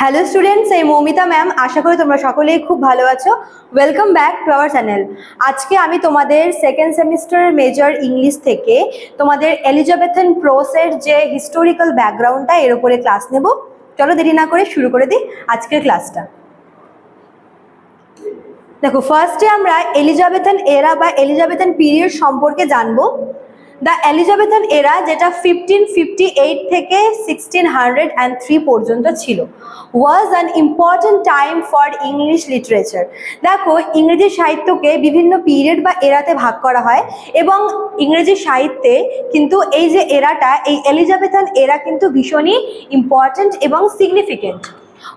Hello students এই Moumita ma'am আশা করি তোমরা সকলেই খুব ভালো আছো। Welcome back to our channel আজকে আমি তোমাদের সেকেন্ড সেমিস্টার মেজর ইংলিশ থেকে তোমাদের এলিজাবেথন প্রোসের যে হিস্টোরিক্যাল ব্যাকগ্রাউন্ডটা এর উপরে ক্লাস নেব। চলো দেরি না করে শুরু করে দিই আজকের ক্লাসটা দেখো ফার্স্টে আমরা এলিজাবেথন এরা বা এলিজাবেথন পিরিয়ড সম্পর্কে জানব। দ্য এলিজাবেথন এরা যেটা ফিফটিন ফিফটি এইট থেকে সিক্সটিন হান্ড্রেড অ্যান্ড থ্রি পর্যন্ত ছিল was an important time for English literature দেখো ইংরেজি সাহিত্যকে বিভিন্ন পিরিয়ড বা এরাতে ভাগ করা হয় এবং ইংরেজি সাহিত্যে কিন্তু এই যে এরাটা এই এলিজাবেথন এরা কিন্তু ভীষণই ইম্পর্টেন্ট এবং significant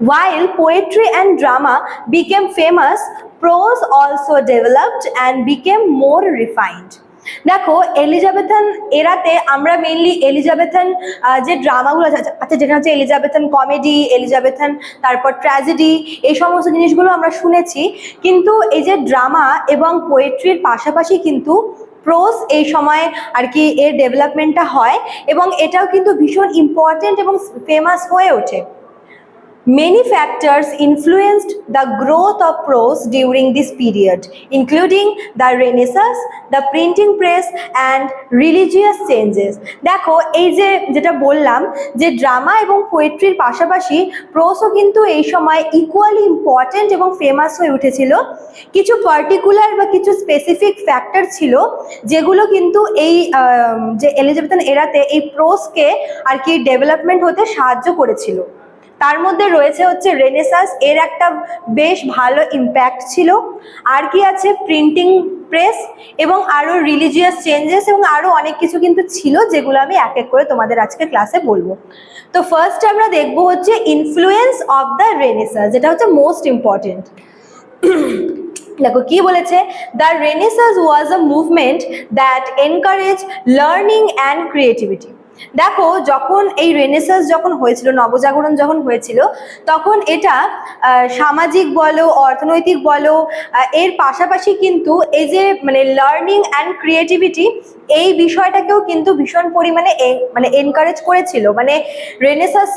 While poetry and drama became famous, prose also developed and became more refined. দেখো, এলিজাবেথন এরাতে আমরা মেইনলি এলিজাবেথন যে ড্রামাগুলো আছে আচ্ছা যেখানে হচ্ছে এলিজাবেথন কমেডি এলিজাবেথন, তারপর ট্র্যাজেডি এই সমস্ত জিনিসগুলো আমরা শুনেছি। কিন্তু এই যে ড্রামা এবং পোয়েট্রির পাশাপাশি কিন্তু প্রোস এই সময় আর কি এর ডেভেলপমেন্টটা হয় এবং এটাও কিন্তু ভীষণ ইম্পর্টেন্ট এবং ফেমাস হয়ে ওঠে। Many factors influenced the growth of prose during this period, including the Renaissance, the printing press, and religious changes. দেখো এই যে যেটা বললাম যে ড্রামা এবং পোয়েট্রির পাশাপাশি প্রোসও কিন্তু এই সময় ইকুয়ালি ইম্পর্ট্যান্ট এবং ফেমাস হয়ে উঠেছিল কিছু পার্টিকুলার বা কিছু স্পেসিফিক ফ্যাক্টর ছিল যেগুলো কিন্তু এই যে এলিজাবেথন এরাতে এই প্রোসকে আর কি ডেভেলপমেন্ট হতে সাহায্য করেছিল তার মধ্যে রয়েছে হচ্ছে রেনেসাস এর একটা বেশ ভালো ইম্প্যাক্ট ছিল। আর কি আছে? প্রিন্টিং প্রেস এবং আরও রিলিজিয়াস চেঞ্জেস এবং আরও অনেক কিছু কিন্তু ছিল যেগুলো আমি এক এক করে তোমাদের আজকে ক্লাসে বলব। তো ফার্স্ট আমরা দেখব হচ্ছে ইনফ্লুয়েন্স অফ দ্য রেনেসাস যেটা হচ্ছে মোস্ট ইম্পর্টেন্ট দেখো, কি বলেছে? The renaissance was a movement that encourage learning and creativity দেখো, যখন এই রেনেসাস যখন হয়েছিল, নবজাগরণ যখন হয়েছিল, তখন এটা সামাজিক বলো, অর্থনৈতিক বলো এর পাশাপাশি কিন্তু এই যে মানে লার্নিং অ্যান্ড ক্রিয়েটিভিটি এই বিষয়টাকেও কিন্তু ভীষণ পরিমাণে মানে এনকারেজ করেছিল। মানে রেনেসাস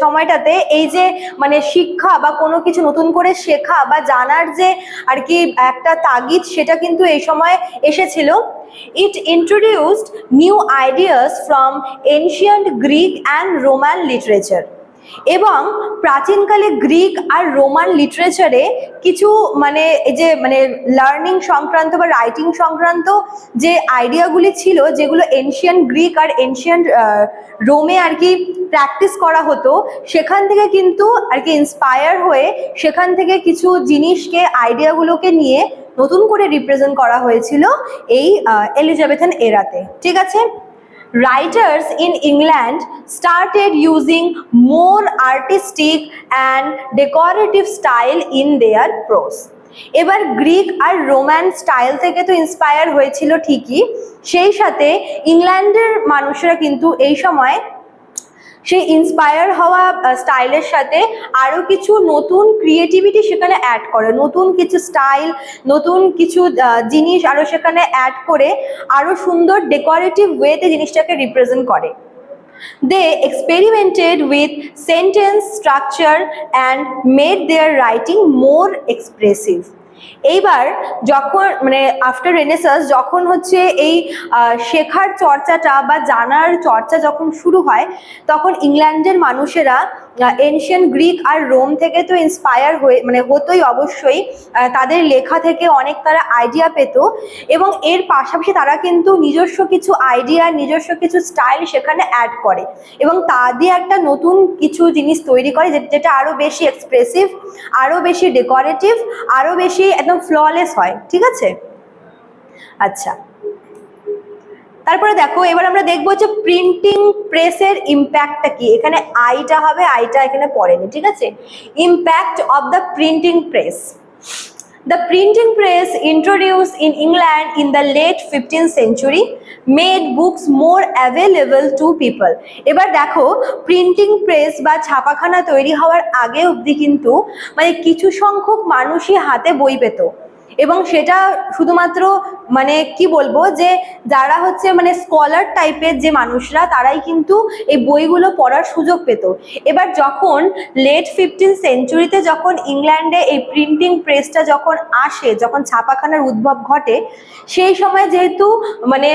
সময়টাতে এই যে মানে শিক্ষা বা কোনো কিছু নতুন করে শেখা বা জানার যে, আর কি, একটা তাগিদ, সেটা কিন্তু এই সময় এসেছিল। It introduced new ideas from ancient Greek and Roman literature এবং প্রাচীনকালে গ্রিক আর রোমান লিটারেচারে কিছু মানে এই যে মানে লার্নিং সংক্রান্ত বা রাইটিং সংক্রান্ত যে আইডিয়াগুলি ছিল, যেগুলো এনশিয়ান গ্রিক আর এনশিয়ান রোমে আর কি প্র্যাকটিস করা হতো, সেখান থেকে কিন্তু আর কি ইন্সপায়ার হয়ে সেখান থেকে কিছু জিনিসকে আইডিয়াগুলোকে নিয়ে নতুন করে রিপ্রেজেন্ট করা হয়েছিল এই এলিজাবেথান এরাতে ঠিক আছে? Writers in England started using more artistic and decorative style in their prose. এবার গ্রিক আর রোম্যান স্টাইল থেকে তো ইন্সপায়ার হয়েছিল ঠিকই সেই সাথে ইংল্যান্ডের মানুষরা কিন্তু এই সময় সেই ইন্সপায়ার হওয়া স্টাইলের সাথে আরও কিছু নতুন ক্রিয়েটিভিটি সেখানে অ্যাড করে। নতুন কিছু স্টাইল নতুন কিছু জিনিস আরও সেখানে অ্যাড করে আরও সুন্দর ডেকোরেটিভ ওয়েতে জিনিসটাকে রিপ্রেজেন্ট করে। They experimented with sentence structure and made their writing more expressive এইবার যখন মানে আফটার রেনেসাস যখন হচ্ছে এই শেখার চর্চাটা বা জানার চর্চা যখন শুরু হয়, তখন ইংল্যান্ডের মানুষেরা এনশিয়ান গ্রিক আর রোম থেকে তো ইন্সপায়ার হয়ে মানে হতোই অবশ্যই তাদের লেখা থেকে অনেক তারা আইডিয়া পেত এবং এর পাশাপাশি তারা কিন্তু নিজস্ব কিছু আইডিয়া নিজস্ব কিছু স্টাইল সেখানে অ্যাড করে এবং তা দিয়ে একটা নতুন কিছু জিনিস তৈরি করে যেটা আরও বেশি এক্সপ্রেসিভ আরও বেশি ডেকোরেটিভ আরও বেশি একদম ফ্ললেস হয়, ঠিক আছে? আচ্ছা। তারপরে দেখো, এবার আমরা দেখব যে প্রিন্টিং প্রেসের ইম্প্যাক্টটা কি? এখানে আইটা হবে আইটা এখানে পড়েনি, ঠিক আছে? Impact of the printing press The printing press introduced in England in the late 15th century made books more available to people. এবার দেখো প্রিন্টিং প্রেস বা ছাপাখানা তৈরি হওয়ার আগে অবধি কিন্তু মানে কিছু সংখ্যক মানুষই হাতে বই পেত এবং সেটা শুধুমাত্র মানে কি বলব যে যারা হচ্ছে মানে স্কলার টাইপের যে মানুষরা, তারাই কিন্তু এই বইগুলো পড়ার সুযোগ পেত। এবার যখন লেট ফিফটিন সেঞ্চুরিতে যখন ইংল্যান্ডে এই প্রিন্টিং প্রেসটা যখন আসে, যখন ছাপাখানার উদ্ভব ঘটে, সেই সময় যেহেতু মানে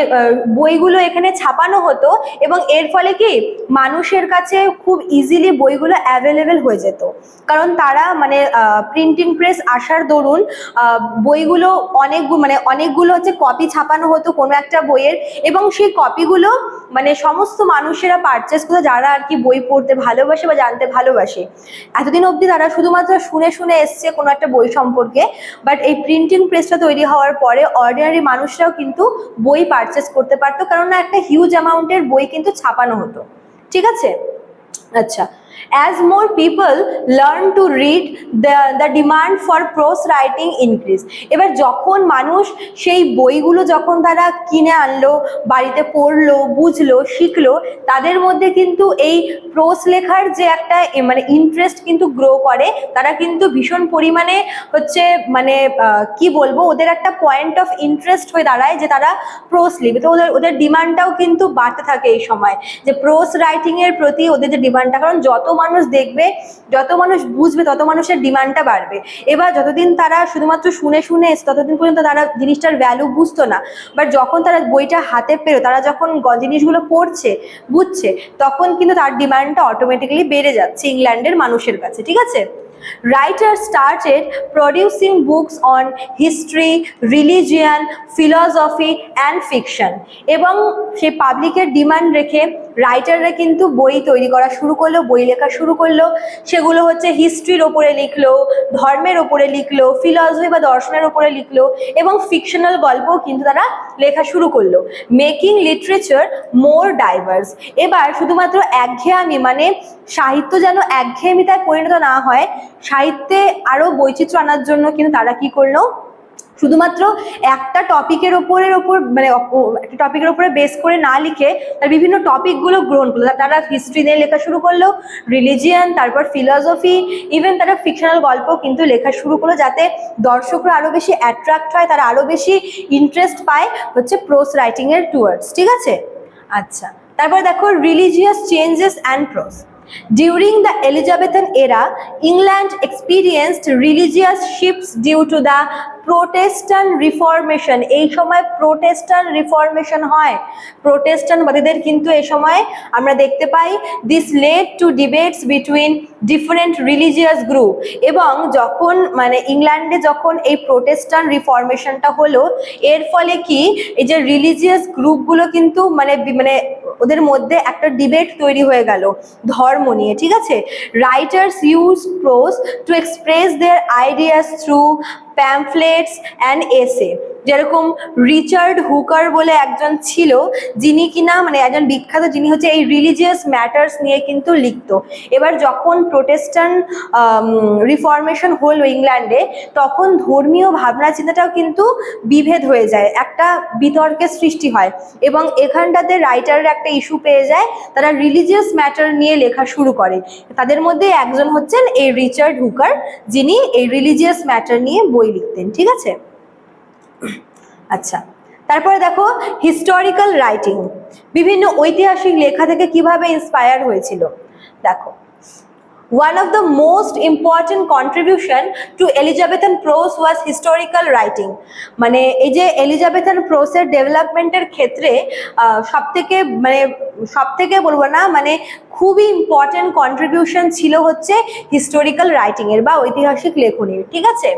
বইগুলো এখানে ছাপানো হতো এবং এর ফলে কি মানুষের কাছে খুব ইজিলি বইগুলো অ্যাভেলেবেল হয়ে যেত। কারণ তারা মানে প্রিন্টিং প্রেস আসার দরুন বইগুলো অনেক মানে অনেকগুলো হচ্ছে কপি ছাপানো হতো কোনো একটা বইয়ের এবং সেই কপিগুলো মানে সমস্ত মানুষেরা পারচেস করতো যারা আর কি বই পড়তে ভালোবাসে বা জানতে ভালোবাসে। এতদিন অবধি তারা শুধুমাত্র শুনে শুনে এসছে কোনো একটা বই সম্পর্কে বাট এই প্রিন্টিং প্রেসটা তৈরি হওয়ার পরে অর্ডিনারি মানুষরাও কিন্তু বই পারচেস করতে পারতো কারণ একটা হিউজ অ্যামাউন্টের বই কিন্তু ছাপানো হতো। ঠিক আছে? আচ্ছা। As more people learn to read, the the demand for prose writing increase এবার যখন মানুষ সেই বইগুলো যখন তারা কিনে আনলো, বাড়িতে পড়ল, বুঝলো, শিখলো, তাদের মধ্যে কিন্তু এই প্রোস লেখার যে একটা মানে ইন্টারেস্ট কিন্তু গ্রো করে। তারা কিন্তু ভীষণ পরিমাণে হচ্ছে মানে কি বলব, ওদের একটা পয়েন্ট অফ ইন্টারেস্ট হয়ে দাঁড়ায় যে তারা প্রোস লিখবে। তো ওদের ওদের ডিমান্ডটাও কিন্তু বাড়তে থাকে এই সময়। যে প্রোস রাইটিং এর প্রতি ওদের যে ডিমান্ডটা কারণ যত মানুষ দেখবে যত মানুষ বুঝবে তত মানুষের ডিমান্ডটা বাড়বে। এবার যতদিন তারা শুধুমাত্র শুনে শুনে এসে ততদিন পর্যন্ত তারা জিনিসটার ভ্যালু বুঝতো না। বাট যখন তারা বইটা হাতে পেল তারা যখন জিনিসগুলো পড়ছে বুঝছে তখন কিন্তু তার ডিমান্ডটা অটোমেটিক্যালি বেড়ে যাচ্ছে ইংল্যান্ডের মানুষের কাছে ঠিক আছে? Writers started producing books on history, religion, philosophy and fiction. এবং সেই পাবলিকের ডিমান্ড রেখে রাইটাররা কিন্তু বই তৈরি করা শুরু করল, বই লেখা শুরু করল। সেগুলো হচ্ছে হিস্ট্রির ওপরে লিখলো, ধর্মের ওপরে লিখলো ফিলসফি বা দর্শনের ওপরে লিখলো এবং ফিকশনাল গল্পও কিন্তু তারা লেখা শুরু করল। মেকিং লিটারেচার মোর ডাইভার্স এবার শুধুমাত্র একঘেয়ামি মানে সাহিত্য যেন একঘেয়েমিতায় পরিণত না হয়, সাহিত্যে আরও বৈচিত্র্য আনার জন্য কিন্তু তারা কি করল? শুধুমাত্র একটা টপিকের ওপরের ওপর মানে একটা টপিকের উপরে বেস করে না লিখে তার বিভিন্ন টপিকগুলো গ্রহণ করল। তারা হিস্ট্রি নিয়ে লেখা শুরু করল রিলিজিয়ান তারপর ফিলসফি ইভেন তারা ফিকশনাল গল্প কিন্তু লেখা শুরু করল যাতে দর্শকরা আরও বেশি অ্যাট্রাক্ট হয় তারা আরও বেশি ইন্টারেস্ট পায় হচ্ছে প্রোস রাইটিংয়ের টুয়ার্ডস ঠিক আছে? আচ্ছা তারপর দেখো religious changes and prose During the Elizabethan era, England experienced religious shifts due to the Protestant Reformation. এই সময় প্রোটেস্টান রিফরমেশন হয় প্রোটেস্টানবাদীদের কিন্তু এ সময় আমরা দেখতে পাই this led to debates between different religious group এবং যখন মানে ইংল্যান্ডে যখন এই প্রোটেস্টান রিফরমেশনটা হলো, এর ফলে কি এই যে রিলিজিয়াস গ্রুপগুলো কিন্তু মানে মানে ওদের মধ্যে একটা ডিবেট তৈরি হয়ে গেল, ধর্ম নিয়ে, ঠিক আছে writers use prose to express their ideas through pamphlets and essay যেরকম রিচার্ড হুকার বলে একজন ছিল, যিনি কিনা মানে একজন বিখ্যাত যিনি হচ্ছে এই রিলিজিয়াস ম্যাটার্স নিয়ে কিন্তু লিখতো। এবার যখন প্রোটেস্টান রিফরমেশন হলো ইংল্যান্ডে, তখন ধর্মীয় ভাবনা চিন্তাটাও কিন্তু বিভেদ হয়ে যায়, একটা বিতর্কের সৃষ্টি হয় এবং এখানটাতে রাইটারের একটা ইস্যু পেয়ে যায়, তারা রিলিজিয়াস ম্যাটার নিয়ে লেখা শুরু করে। তাদের মধ্যে একজন হচ্ছেন এই রিচার্ড হুকার, যিনি এই রিলিজিয়াস ম্যাটার নিয়ে বই লিখতেন, ঠিক আছে? আচ্ছা তারপরে দেখো হিস্টোরিক্যাল রাইটিং বিভিন্ন ঐতিহাসিক লেখা থেকে কীভাবে ইন্সপায়ার হয়েছিল দেখো, One of the most important contribution to Elizabethan prose was historical writing. মানে এই যে এলিজাবেথান প্রোসের ডেভেলপমেন্টের ক্ষেত্রে সব থেকে মানে সব থেকে বলব না মানে খুবই ইম্পর্টেন্ট কন্ট্রিবিউশন ছিল হচ্ছে হিস্টোরিক্যাল রাইটিংয়ের বা ঐতিহাসিক লেখনীর, ঠিক আছে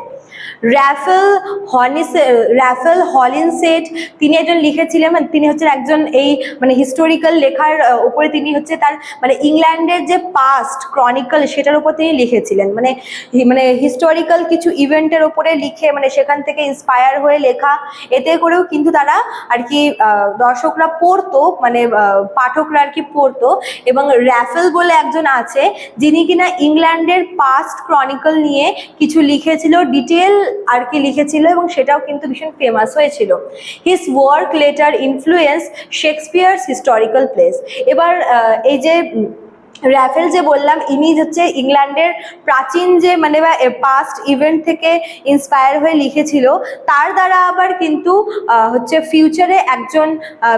র্যাফেল হনিস র্যাফেল হলিনসেট, তিনি একজন লিখেছিলেন মানে তিনি হচ্ছেন একজন এই মানে হিস্টোরিক্যাল লেখার উপরে তিনি হচ্ছে তার মানে ইংল্যান্ডের যে পাস্ট ক্রনিকল সেটার উপর তিনি লিখেছিলেন। মানে মানে হিস্টোরিক্যাল কিছু ইভেন্টের উপরে লিখে মানে সেখান থেকে ইন্সপায়ার হয়ে লেখা। এতে করেও কিন্তু তারা আর কি দর্শকরা পড়তো মানে পাঠকরা আর কি পড়তো। এবং র্যাফেল বলে একজন আছে, যিনি কিনা ইংল্যান্ডের পাস্ট ক্রনিকল নিয়ে কিছু লিখেছিল ডিটেল আর কি লিখেছিল এবং সেটাও কিন্তু ভীষণ ফেমাস হয়েছিল। His work later influence Shakespeare's historical plays এবার এই যে র্যাফেল যে বললাম, ইনি হচ্ছে ইংল্যান্ডের প্রাচীন যে মানে পাস্ট ইভেন্ট থেকে ইন্সপায়ার হয়ে লিখেছিল, তার দ্বারা আবার কিন্তু হচ্ছে ফিউচারে একজন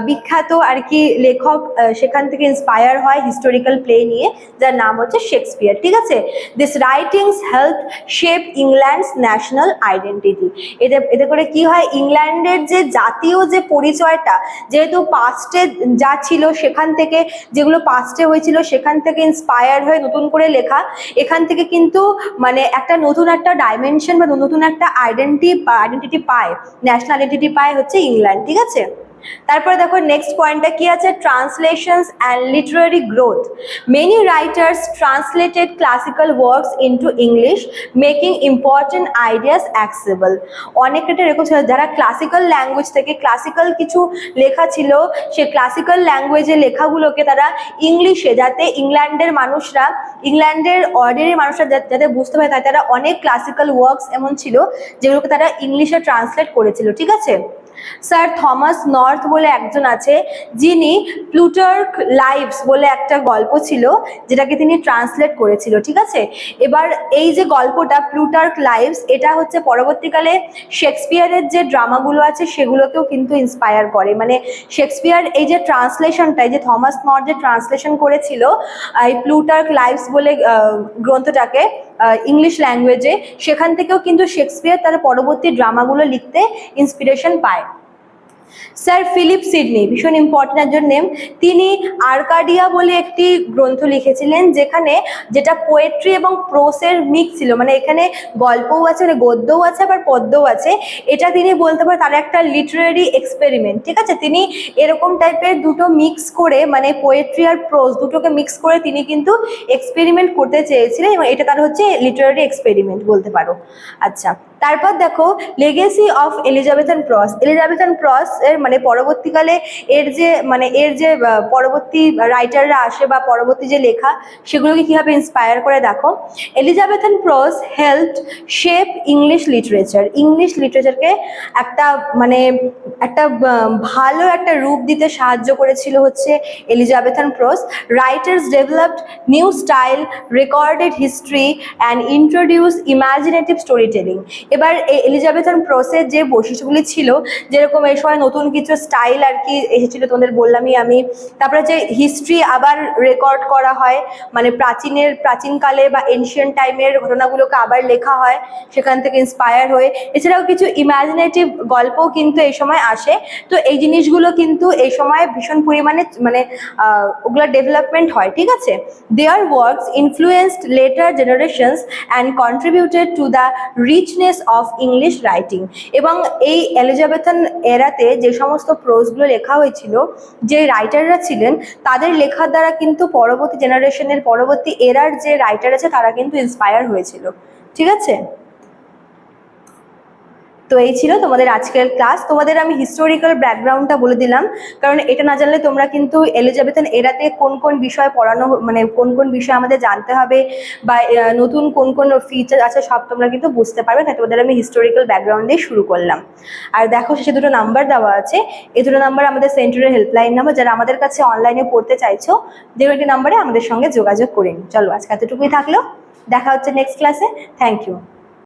বিখ্যাত আর কি লেখক সেখান থেকে ইন্সপায়ার হয় হিস্টোরিক্যাল প্লে নিয়ে, যার নাম হচ্ছে শেক্সপিয়ার ঠিক আছে? This writings help shape England's national identity এতে এতে করে কি হয়? ইংল্যান্ডের যে জাতীয় যে পরিচয়টা, যেহেতু পাস্টে যা ছিল, সেখান থেকে যেগুলো পাস্টে হয়েছিল, সেখান থেকে ইন্সপায়ার হয়ে নতুন করে লেখা, এখান থেকে কিন্তু মানে একটা নতুন একটা ডাইমেনশন বা নতুন একটা আইডেন্টি আইডেন্টিটি পায় ন্যাশনাল আইডেন্টিটি পায় হচ্ছে ইংল্যান্ড ঠিক আছে? তারপরে দেখো নেক্সট পয়েন্টটা কি আছে? Translations and literary growth many writers translated classical works into English making important ideas accessible অনেক এটা এরকম ছিল, যারা ক্লাসিক্যাল ল্যাঙ্গুয়েজ থেকে ক্লাসিক্যাল কিছু লেখা ছিল, সে ক্লাসিক্যাল ল্যাঙ্গুয়েজের লেখাগুলোকে তারা ইংলিশে যাতে ইংল্যান্ডের মানুষরা, ইংল্যান্ডের অর্ডিনারি মানুষরা যাতে বুঝতে পারে, তাই তারা অনেক ক্লাসিক্যাল ওয়ার্কস এমন ছিল, যেগুলোকে তারা ইংলিশে ট্রান্সলেট করেছিল, ঠিক আছে? স্যার থমাস নর্থ বলে একজন আছে, যিনি প্লুটার্ক লাইভস বলে একটা গল্প ছিল, যেটাকে তিনি ট্রান্সলেট করেছিল, ঠিক আছে? এবার এই যে গল্পটা, প্লুটার্ক লাইভস, এটা হচ্ছে পরবর্তীকালে শেক্সপিয়ারের যে ড্রামাগুলো আছে, সেগুলোকেও কিন্তু ইন্সপায়ার করে। মানে শেক্সপিয়ার এই যে ট্রান্সলেশনটা যে থমাস নর্থ যে ট্রান্সলেশন করেছিল, এই প্লুটার্ক লাইভস বলে গ্রন্থটাকে ইংলিশ ল্যাঙ্গুয়েজে সেখান থেকেও কিন্তু শেক্সপিয়ার তার পরবর্তী ড্রামাগুলো লিখতে ইন্সপিরেশন পায়। স্যার ফিলিপ সিডনি ভীষণ ইম্পর্টেন্ট একজন নেম তিনি আর্কাডিয়া বলে একটি গ্রন্থ লিখেছিলেন, যেখানে যেটা পোয়েট্রি এবং প্রোসের মিক্স ছিল। মানে এখানে গল্পও আছে মানে গদ্যও আছে, আবার পদ্যও আছে। এটা তিনি বলতে পারেন তার একটা লিটারারি এক্সপেরিমেন্ট ঠিক আছে? তিনি এরকম টাইপের দুটো মিক্স করে মানে পোয়েট্রি আর প্রোস দুটোকে মিক্স করে তিনি কিন্তু এক্সপেরিমেন্ট করতে চেয়েছিলেন এবং এটা তার হচ্ছে লিটারারি এক্সপেরিমেন্ট বলতে পারো। আচ্ছা তারপর দেখো legacy of Elizabethan prose Elizabethan prose এর মানে পরবর্তীকালে এর যে মানে এর যে পরবর্তী রাইটাররা আসে বা পরবর্তী যে লেখা, সেগুলোকে কীভাবে ইন্সপায়ার করে দেখো। Elizabethan prose help shape English literature English লিটারেচারকে একটা মানে একটা ভালো একটা রূপ দিতে সাহায্য করেছিল হচ্ছে Elizabethan prose writers developed new style recorded history and introduce imaginative storytelling এবার এলিজাবেথান প্রসের যে বৈশিষ্ট্যগুলি ছিল, যেরকম এই সময় নতুন কিছু স্টাইল আর কি এসেছিল তোমাদের বললামই আমি। তারপরে যে হিস্ট্রি আবার রেকর্ড করা হয় মানে প্রাচীনের, প্রাচীনকালে বা এনশিয়ান টাইমের ঘটনাগুলোকে আবার লেখা হয়, সেখান থেকে ইন্সপায়ার হয়ে। এছাড়াও কিছু ইমাজিনেটিভ গল্পও কিন্তু এই সময় আসে। তো এই জিনিসগুলো কিন্তু এই সময় ভীষণ পরিমাণে মানে ওগুলো ডেভেলপমেন্ট হয়, ঠিক আছে? Their works influenced later generations and contributed to the richness of English writing এবং এই এলিজাবেথান এরাতে যে সমস্ত প্রোজগুলো লেখা হয়েছিল, যে রাইটাররা ছিলেন, তাদের লেখার দ্বারা কিন্তু পরবর্তী জেনারেশনের পরবর্তী এরার যে রাইটার আছে, তারা কিন্তু ইন্সপায়ার হয়েছিল। ঠিক আছে? তো এই ছিল তোমাদের আজকের ক্লাস তোমাদের আমি হিস্টোরিক্যাল ব্যাকগ্রাউন্ডটা বলে দিলাম, কারণ এটা না জানলে তোমরা কিন্তু এলিজাবেথান এরাতে কোন কোন বিষয় পড়ানো মানে কোন কোন বিষয় আমাদের জানতে হবে বা নতুন কোন কোন ফিচার আছে সব তোমরা কিন্তু বুঝতে পারবে, তাই তোমাদের আমি হিস্টোরিক্যাল ব্যাকগ্রাউন্ড দিয়ে শুরু করলাম। আর দেখো শেষে দুটো নাম্বার দেওয়া আছে। এই দুটো নাম্বার আমাদের সেন্টারের হেল্পলাইন নাম্বার যারা আমাদের কাছে অনলাইনে পড়তে চাইছো যে নাম্বারে আমাদের সঙ্গে যোগাযোগ করে নিন চলো আজকে এতটুকুই থাকল। দেখা হচ্ছে নেক্সট ক্লাসে থ্যাংক ইউ